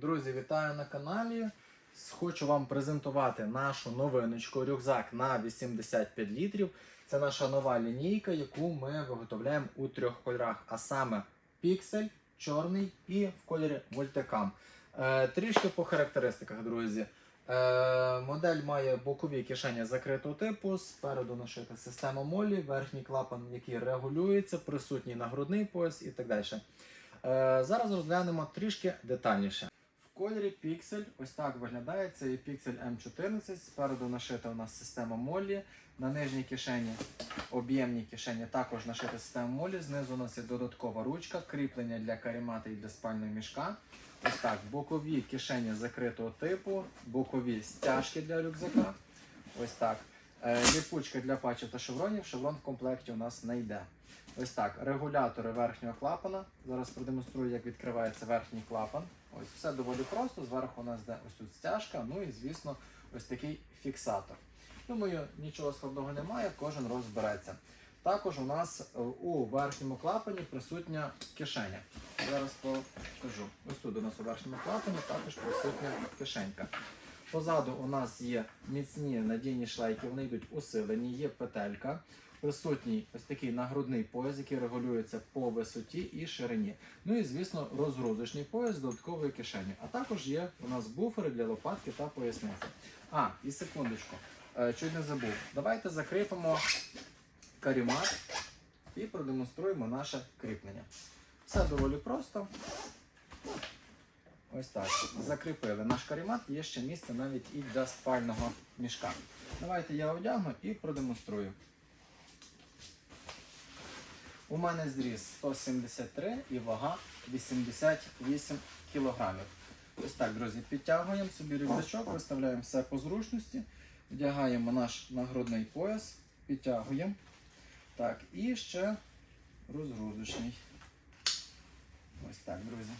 Друзі, вітаю на каналі. Хочу вам презентувати нашу новиночку рюкзак на 85 літрів. Це наша нова лінійка, яку ми виготовляємо у трьох кольорах, а саме піксель, чорний і в кольорі мультикам. Е, трішки по характеристиках, друзі. Е, модель має бокові кишені закритого типу, спереду нашита система молі, верхній клапан, який регулюється, присутній нагрудний пояс і так далі. Е, зараз розглянемо трішки детальніше. Кольорі Pixel ось так виглядає. Це є Pixel M14. Спереду нашита у нас система Молі. На нижній кишені, об'ємній кишені також нашита система Молі. Знизу у нас є додаткова ручка, кріплення для карімати і для спального мішка. Ось так, бокові кишені закритого типу, бокові стяжки для рюкзака. Ось так. Е, Ліпучка для патчів та шевронів. Шеврон в комплекті у нас не йде. Ось так, регулятори верхнього клапана. Зараз продемонструю, як відкривається верхній клапан. Ось все доволі просто. Зверху у нас йде ось тут стяжка, ну і звісно, ось такий фіксатор. Думаю, нічого складного немає, кожен розбереться. Також у нас е, у верхньому клапані присутня кишеня. Зараз покажу. Ось тут у нас у верхньому клапані також присутня кишенька. Позаду у нас є міцні надійні шлейки, вони йдуть усилені, є петелька. Присутній ось такий нагрудний пояс, який регулюється по висоті і ширині. Ну і звісно, розгрузочний пояс з додатковою кишенею. А також є у нас буфери для лопатки та поясниці. А, і секундочку, е, чуть не забув. Давайте закріпимо карімат і продемонструємо наше кріплення. Все доволі просто. Ось так. Закріпили наш карімат, є ще місце навіть і для спального мішка. Давайте я одягну і продемонструю. У мене зріс 173 і вага 88 кг. Ось так, друзі, підтягуємо собі рюкзачок, виставляємо все по зручності, вдягаємо наш нагрудний пояс, підтягуємо. Так, і ще розгрузочний. Ось так, друзі.